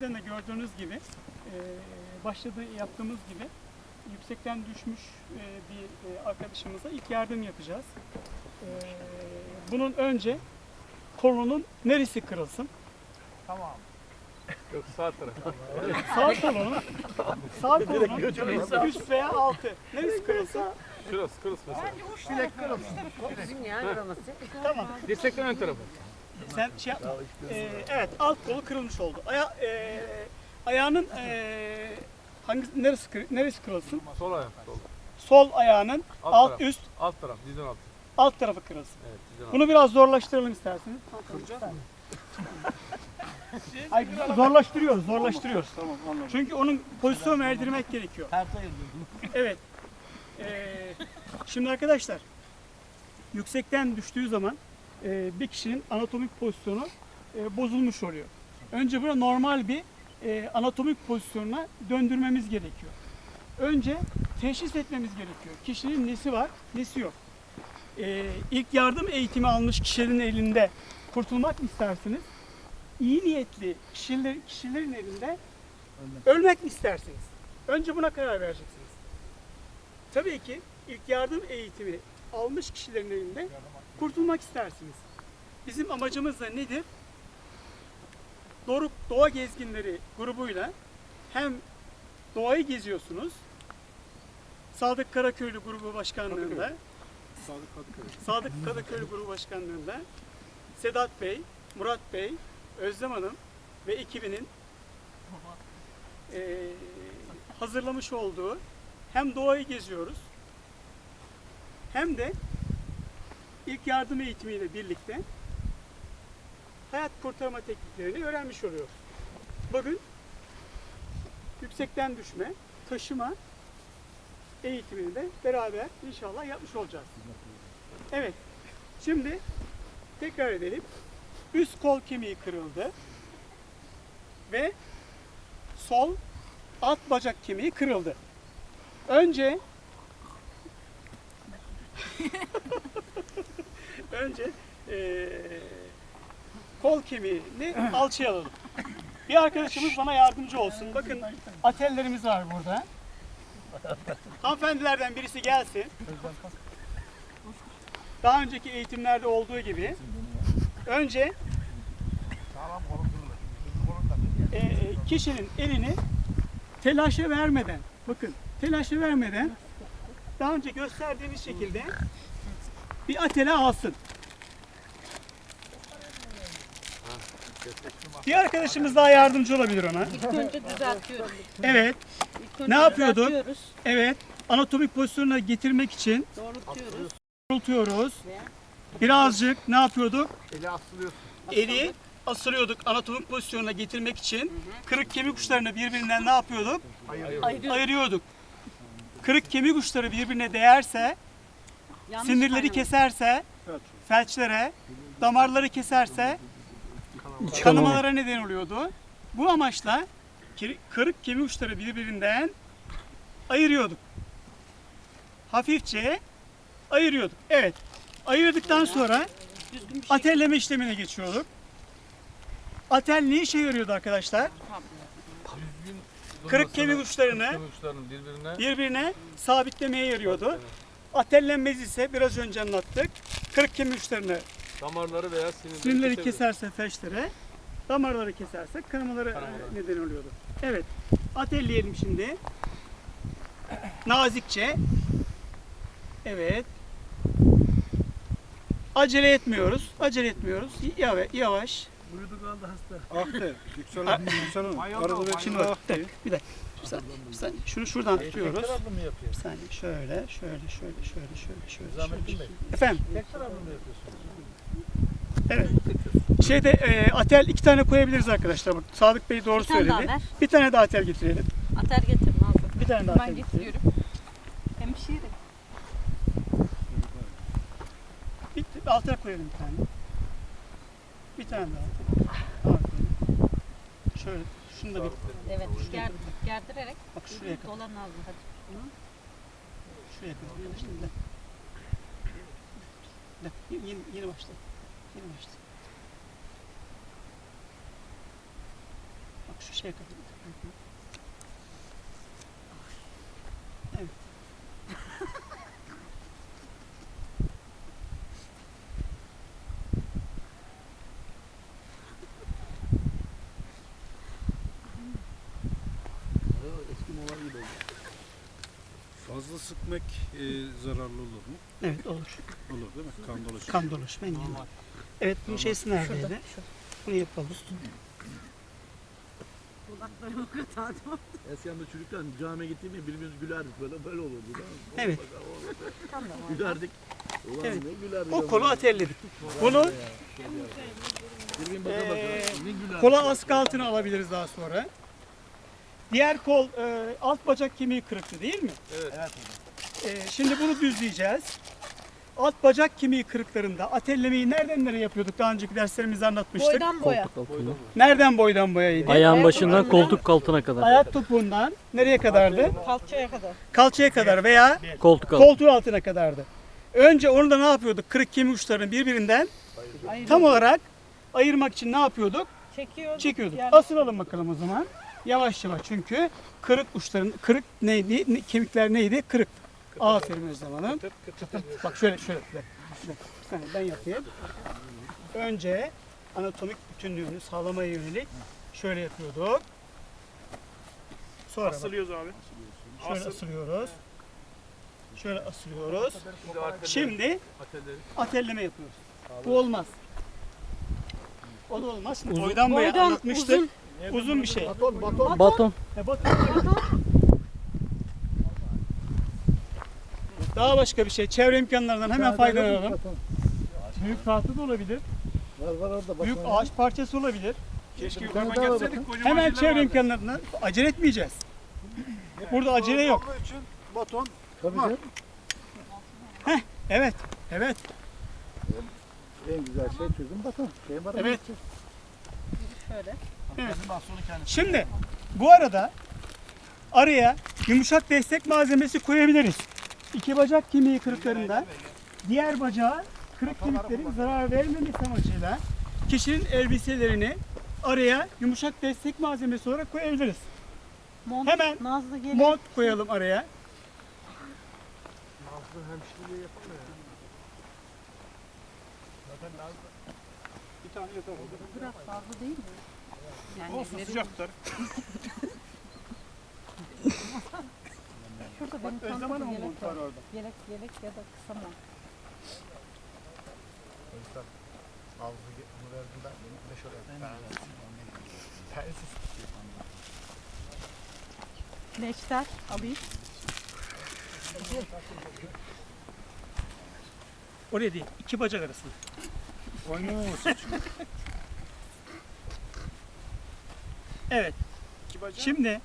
Sizden de gördüğünüz gibi e, başladığı yaptığımız gibi yüksekten düşmüş e, bir e, arkadaşımıza ilk yardım yapacağız. Bunun önce kolunun neresi kırılsın? Tamam. Yok sağ taraf. Sağ kolunun, sağ kolunun üst veya altı. Neresi kırılsın? Şurası kırıs mesela. Bilek kırılmış. Bizim ya kırılması. Tamam. Dirsekten ön tarafı. Sen şey yapma. E, evet alt kolu kırılmış oldu. Aya, e, ayağının e, hangi neresi kır- neresi kırılsın? Sol ayak. Sol. Sol ayağının Alt alt taraf. üst Alt taraf. Dizden alt. alt tarafı kırılsın. Evet dizden alt. Bunu biraz zorlaştıralım isterseniz. Hayır, zorlaştırıyoruz, zorlaştırıyoruz. Tamam anladım. Çünkü onun pozisyon verdirmek gerekiyor. Evet. Ee, şimdi arkadaşlar, yüksekten düştüğü zaman e, bir kişinin anatomik pozisyonu e, bozulmuş oluyor. Önce bunu normal bir e, anatomik pozisyonuna döndürmemiz gerekiyor. Önce teşhis etmemiz gerekiyor. Kişinin nesi var, nesi yok. Ee, ilk yardım eğitimi almış kişilerin elinde kurtulmak istersiniz? İyi niyetli kişiler, kişilerin elinde ölmek mi istersiniz? Önce buna karar vereceksiniz. Tabii ki ilk yardım eğitimi almış kişilerin elinde kurtulmak istersiniz. Bizim amacımız da nedir? Doruk Doğa Gezginleri grubuyla hem doğayı geziyorsunuz, Sadık Karaköylü grubu başkanlığında, Sadık Kadıköy. Sadık Kadıköylü grubu başkanlığında Sedat Bey, Murat Bey, Özlem Hanım ve ekibinin eee, hazırlamış olduğu hem doğayı geziyoruz hem de ilk yardım eğitimiyle birlikte hayat kurtarma tekniklerini öğrenmiş oluyoruz. Bugün yüksekten düşme, taşıma eğitimini de beraber inşallah yapmış olacağız. Evet. Şimdi tekrar edelim. Üst kol kemiği kırıldı. Ve sol alt bacak kemiği kırıldı. Önce önce eee, kol kemiğini alçıya alalım. Bir arkadaşımız bana yardımcı olsun. Bakın atellerimiz var burada. Hanımefendilerden birisi gelsin. Daha önceki eğitimlerde olduğu gibi önce e, e, kişinin elini telaşa vermeden, bakın telaşa vermeden daha önce gösterdiğimiz şekilde bir atele alsın. Bir arkadaşımız daha yardımcı olabilir ona. İlk önce düzeltiyoruz. Evet, İlk önce Ne yapıyorduk? düzeltiyoruz, evet. Anatomik pozisyonuna getirmek için Doğrultuyoruz. doğrultuyoruz. Birazcık ne yapıyorduk? Eli asılıyorsun. Eli asılıyorduk anatomik pozisyonuna getirmek için. Kırık kemik uçlarını birbirinden ne yapıyorduk? Ayırıyoruz. Ayırıyorduk. Kırık kemik uçları birbirine değerse, Yanlış sinirleri keserse, felçlere, damarları keserse kanamalara neden oluyordu. Bu amaçla kırık kemik uçları birbirinden ayırıyorduk. Hafifçe ayırıyorduk. Evet. Ayırdıktan sonra şey. Atelleme işlemine geçiyorduk. Atel ne işe yarıyordu arkadaşlar? Kırık kemik uçlarını birbirine. birbirine sabitlemeye yarıyordu. Atellenmez ise biraz önce anlattık. Kırık kemik uçlarını Damarları veya sinirleri, sinirleri keserse felçlere, damarları keserse kanamalara Kanamalara. e, neden oluyordu. Evet. Atelleyelim şimdi. Nazikçe. Evet. Acele etmiyoruz. Acele etmiyoruz. Yavaş. Uyudu kaldı hasta. Aktı. Yüksel A- Hanım, Yüksel Hanım. Bayıldı Arada bir bayıldı. şimdi Bir dakika, bir dakika. Bir saniye, bir saniye. Şunu şuradan tutuyoruz. taraflı mı yapıyor? Bir saniye. Şöyle, şöyle, şöyle, şöyle, şöyle, şöyle. Zahmettin. Bey. Efendim, Tek taraflı mı yapıyorsunuz? evet. Şeyde e, atel iki tane koyabiliriz arkadaşlar. Bak, Sadık Bey doğru Bir tane daha söyledi. ver. Bir tane daha atel getirelim. Atar getir Nazlı. Bir tane daha atel Ben getirelim. getiriyorum. Hemşire. Bir, bir alta koyalım bir tane. Bir tane daha. Koyalım. Şöyle, şunu da bir, Evet. Ger, gerdirerek. bak şuraya kadar. Dolan Nazlı hadi. Şuraya kadar. Şimdi de. De, yeni, yeni başla. Yeni başla. Bak Şu şey kapı. Evet. Fazla sıkmak e, zararlı olur mu? Evet olur. Olur değil mi? Kan dolaşır. Kan dolaşma engelli. Evet bunun şeysi neredeydi? Bunu yapalım. Eskiden de çocukken camiye gittiğimde birbirimiz gülerdik böyle böyle olurdu. değil mi? Evet. Gülerdik. Ulan Evet. ne gülerdik. O kolu atelledik. Bunu gülerdik. kola askı altına alabiliriz daha sonra. Diğer kol e, alt bacak kemiği kırıktı değil mi? Evet. E, şimdi bunu düzleyeceğiz. Alt bacak kemiği kırıklarında atellemeyi nereden nereye yapıyorduk? Daha önceki derslerimizde anlatmıştık. Boydan boya. Nereden boydan boyaydı? Ayağın başından koltuk altına kadar. Ayak topuğundan nereye kadardı? Kalçaya kadar. Kalçaya kadar veya Koltuk altı. koltuğu altına kadardı. Önce onu da ne yapıyorduk? Kırık kemik uçlarını birbirinden Ayırıyor. tam olarak ayırmak için ne yapıyorduk? Çekiyor. Çekiyorduk. Yani Asılalım bakalım o zaman. Yavaş yavaş çünkü kırık uçların kırık neydi? Ne- Kemikler neydi? Kırık. Aferin Özlem Hanım. Bak şöyle şöyle. Bir saniye ben yapayım. Önce anatomik bütünlüğünü sağlamaya yönelik şöyle yapıyorduk. Sonra bak, Asılıyoruz abi. şöyle asılıyoruz. Şöyle asılıyoruz. Şimdi atelleme yapıyoruz. Bu olmaz. O da olmaz. Şimdi boydan boya Boydan anlatmıştık. uzun. Uzun, bir şey. Baton baton. Baton. E bak. Daha başka bir şey. Çevre imkanlarından hemen faydalanalım. Büyük tahta da olabilir. Var var orada baton. Büyük ağaç parçası olabilir. Keşke var gelseydik. kocaman Hemen çevre imkanlarından acele etmeyeceğiz. Burada acele yok. İçin baton. Tabii canım. Evet. Evet. En güzel şey çözüm baton. Şey var Evet. Şöyle. Şimdi bu arada araya yumuşak destek malzemesi koyabiliriz. İki bacak kemiği kırıklarında diğer bacağa kırık kemiklerin zarar vermemesi amacıyla kişinin elbiselerini araya yumuşak destek malzemesi olarak koyabiliriz. Mont, Hemen Nazlı. Mont koyalım araya. Bir tane yeter oldu. Biraz fazla değil mi? Yani Olsun sıcaktır. Şurada benim çantamda yelek var orada. Yelek, yelek ya da kısa mont. Neşter alayım. Oraya değil, iki bacak arasında. Oynamaması Evet. Şimdi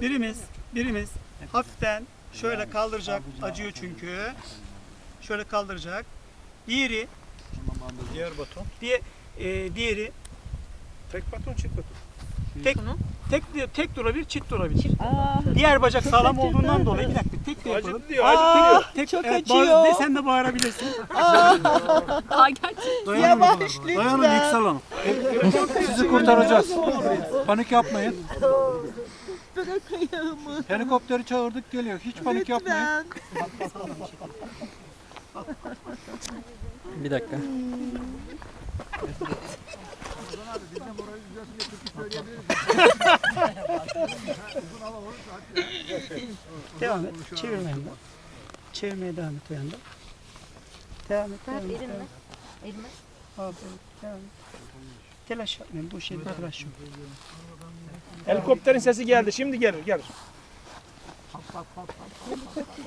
birimiz birimiz hafiften şöyle kaldıracak. Acıyor çünkü. Şöyle kaldıracak. Diğeri Diğer baton. diye e, diğeri Tek baton çift baton. tek Tek tek durabilir, çift durabilir. Aa, Diğer bacak sağlam olduğundan dolayı bir dakika tek de yapalım. Acıdı diyor, Aa, acıdı tek, çok evet, acıyor. de sen de bağırabilirsin. Dayanın, Dayanın Yüksel Hanım. Sizi kurtaracağız. Panik yapmayın. Helikopteri çağırdık geliyor. Hiç panik yapmayın. Bir dakika. Devam et. Çevirmeye de. Çevirmeye devam et o yanda. Devam et. Devam et. elinle. Elinle. Aferin. Devam et. Telaş yapmayın. Bu şeyde telaş yok. Helikopterin sesi geldi. Şimdi gelir, gelir.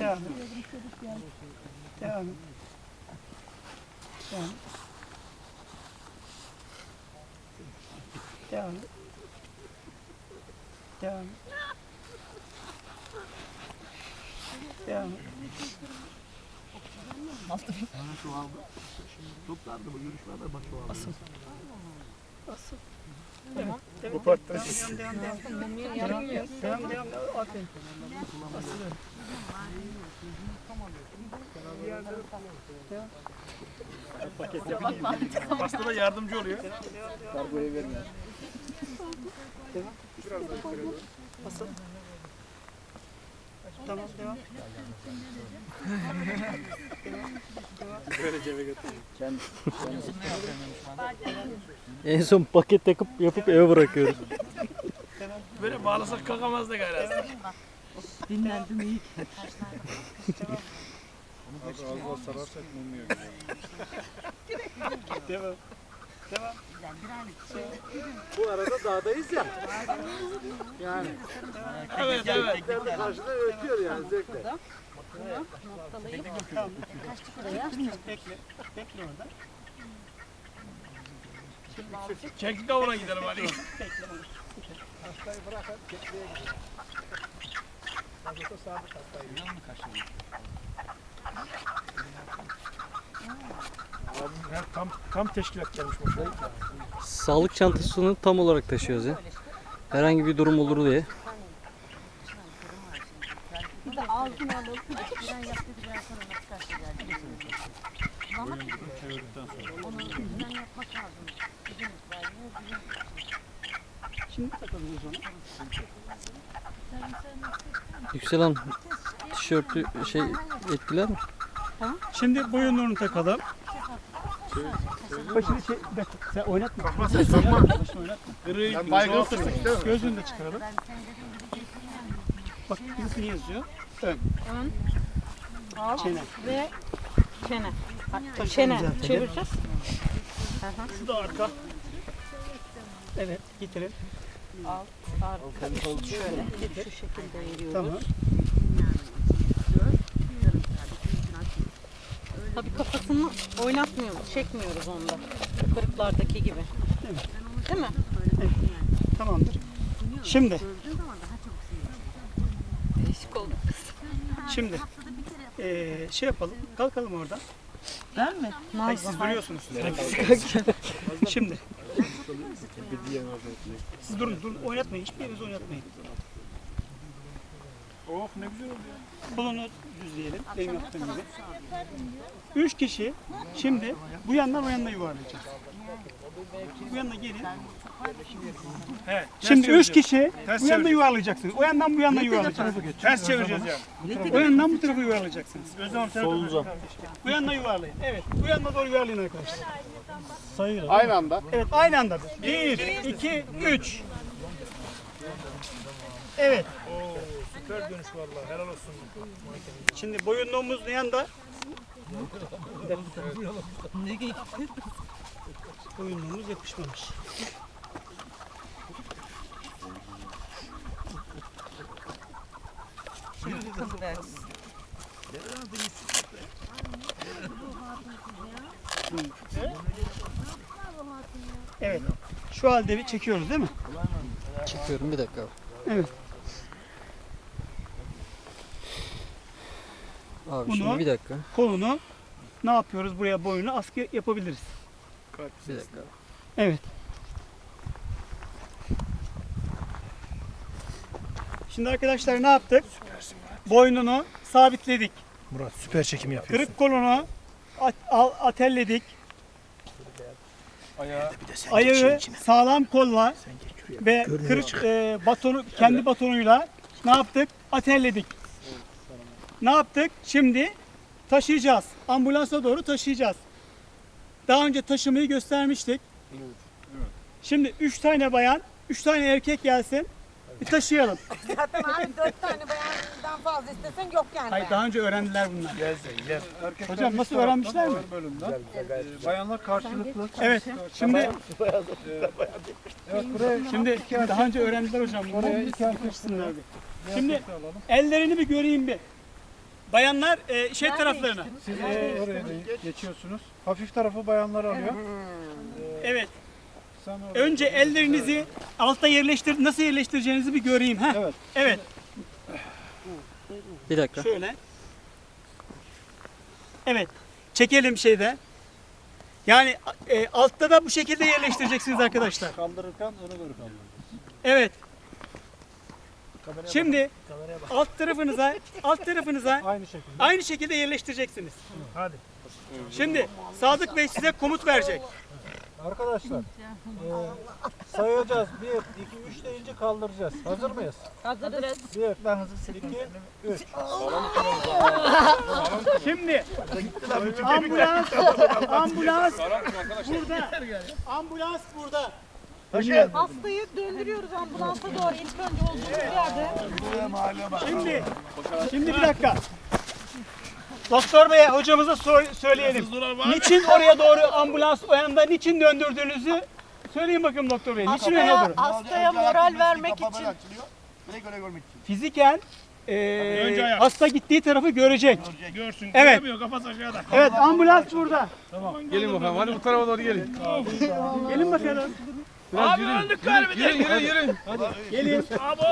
Devam et. Devam et. Devam et. Devam et. Devam et. Devam et. Toplardı bu görüşmelerde bak şu an. Asıl. Asıl. Tamam. Bu parti- devam, devam, devam, devam. Devam, devam, devam, devam. Aferin. Asıl. Hasta da yardımcı oluyor. Kargoya vermiyor. Basın. Tamam devam. En son paket takıp yapıp eve bırakıyoruz. Böyle bağlasak kalkamaz da galiba. Dinlendim iyi. Devam. Devam. Bu arada dağdayız ya. Yani. Evet evet. Karşıda ötüyor yani zevkle. Noktalayıp Tamam. buraya Bekle. Bekle orada. Keklik avına gidelim Ali. Bekle orada. Hastayı bırakın. Keçiye gidiyor. Fazlası sabit hastayı. Yan mı Tam tam teşkilat gelmiş boşuna. Sağlık çantasını tam olarak taşıyoruz ya. Herhangi bir durum olur diye. Yüksel Hanım tişörtü şey etkiler mi? Şimdi boyunlarını takalım. Başını şey, bak, sen oynatma. Başını oynatma. Yani baygın fıstık değil mi? Gözünü de çıkaralım. Bak birisi ne yazıyor? Ön, ön, alt çene. ve çene. Çene çevireceğiz. Şu da arka. Evet, getirin. Alt, arka, üst şöyle. Şu şekilde veriyoruz. Tamam. Tabii kafasını oynatmıyoruz, çekmiyoruz onda. Kırıklardaki gibi. Değil mi? Tamamdır. Şimdi, Değişik oldu. şimdi eee şey yapalım. Kalkalım oradan. Ben mi? Hayır, siz duruyorsunuz. Şimdi. Siz durun, durun. Oynatmayın. Hiçbir yerinizi oynatmayın. Oh ne güzel oldu ya. Kolunu düzleyelim. Benim yaptığım gibi. Üç kişi şimdi bu yandan o yanına yuvarlayacağız. Bu yanına gelin. Evet. Şimdi üç kişi Ters bu yanına çevir. yuvarlayacaksınız. O yandan bu yanına yuvarlayacaksınız. Ters çevireceğiz yani. O yandan bu tarafa yuvarlayacaksınız. Özlem Solunuza. Bu yanına yuvarlayın. Evet. Bu yanına doğru yuvarlayın arkadaşlar. Aynı anda. Evet aynı anda. Bir, iki, üç. Evet. Süper dönüş vallahi helal olsun. Şimdi boyunluğumuz ne yanda? Boyunluğumuz yapışmamış. Evet. Şu halde bir çekiyoruz değil mi? Çıkıyorum bir dakika. Evet. Abi Bunu- şimdi bir dakika. Kolunu ne yapıyoruz? Buraya boyunu askı yapabiliriz. Bir dakika. Evet. Şimdi arkadaşlar ne yaptık? Boynunu sabitledik. Murat süper çekim yapıyorsun. Kırık kolunu at- al- atelledik. Ayağı Ayağı sağlam kolla ve kırık e, batonu kendi batonuyla ne yaptık? Atelledik. Ne yaptık? Şimdi taşıyacağız. Ambulansa doğru taşıyacağız. Daha önce taşımayı göstermiştik. Şimdi üç tane bayan, üç tane erkek gelsin. Bir taşıyalım. Zaten abi dört tane bayandan fazla istesen yok yani. Hayır daha önce öğrendiler bunlar. Gel sen gel. Erkekler Hocam nasıl öğrenmişler mi? Bölümden. Ee, bayanlar karşılıklı. Evet. Şimdi Evet buraya şimdi daha önce öğrendiler hocam. Oraya Bunları iki erkek Şimdi-. Ellerini bir göreyim bir. Bayanlar e, şey taraflarına. Siz e, oraya geçiyorsunuz. Hafif tarafı bayanlar alıyor. Evet. Sen oraya. Önce ellerinizi altta yerleştir nasıl yerleştireceğinizi bir göreyim. Heh. Evet. Evet. Bir dakika. Şöyle. Evet. Çekelim şeyde. Yani e, altta da bu şekilde yerleştireceksiniz arkadaşlar. Kaldırırken öne doğru kaldırın. Evet. Şimdi alt tarafınıza alt tarafınıza Aynı şekilde. aynı şekilde yerleştireceksiniz. Hadi. Şimdi Sadık Bey size komut verecek. Arkadaşlar Sayacağız. 1, 2, 3 deyince kaldıracağız. Hazır mıyız? Hazırız. 1, 2, 3. Şimdi ambulans ambulans burada. Ambulans burada. Hastayı döndürüyoruz ambulansa doğru. İlk önce olduğumuz yerde. Şimdi şimdi bir dakika. Doktor Bey hocamıza sor- söyleyelim. Niçin oraya doğru ambulans o yanda niçin döndürdüğünüzü söyleyin bakayım doktor bey. Niçin öyle olur? hastaya moral vermek için. Fiziken eee hasta gittiği tarafı görecek. Görsün. Evet. Kafası aşağıda. Evet ambulans burada. Gelin bakalım hadi bu tarafa doğru gelin. Gelin bakalım. Abi öldük galiba. Yürü yürü yürü. Gelin. Abo.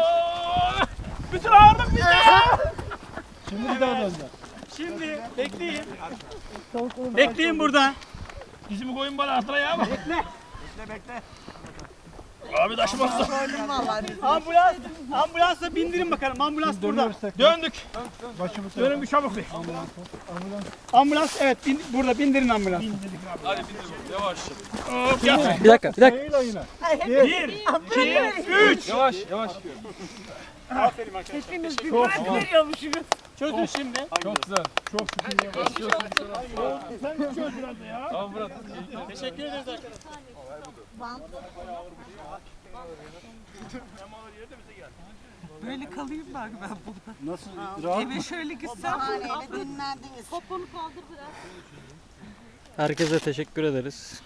Bütün ağırlık bizde. Şimdi bir daha döndür. Şimdi bekleyin. Bekleyin burada. Dizimi koyun bana altına ya. Bekle. Bekle bekle. Abi taşımazsa. Ambulans ambulansa bindirin bakalım. Ambulans burada. Döndük. Dönün bir çabuk bir. Ambulans evet bin- burada bindirin ambulans. Hop yat. Bir dakika, bir dakika. Bir, iki, üç. Yavaş yavaş. Aferin arkadaşlar. Hepimiz bir bırak veriyormuşuz. Çözün şimdi. Çok güzel. Çok şükür. Sen çöz biraz ya. Tamam Murat. Teşekkür ederiz arkadaşlar. Böyle kalayım bak ben burada. Nasıl? Rahat? Eve şöyle gitsem. Poponu kaldır biraz. Herkese teşekkür ederiz.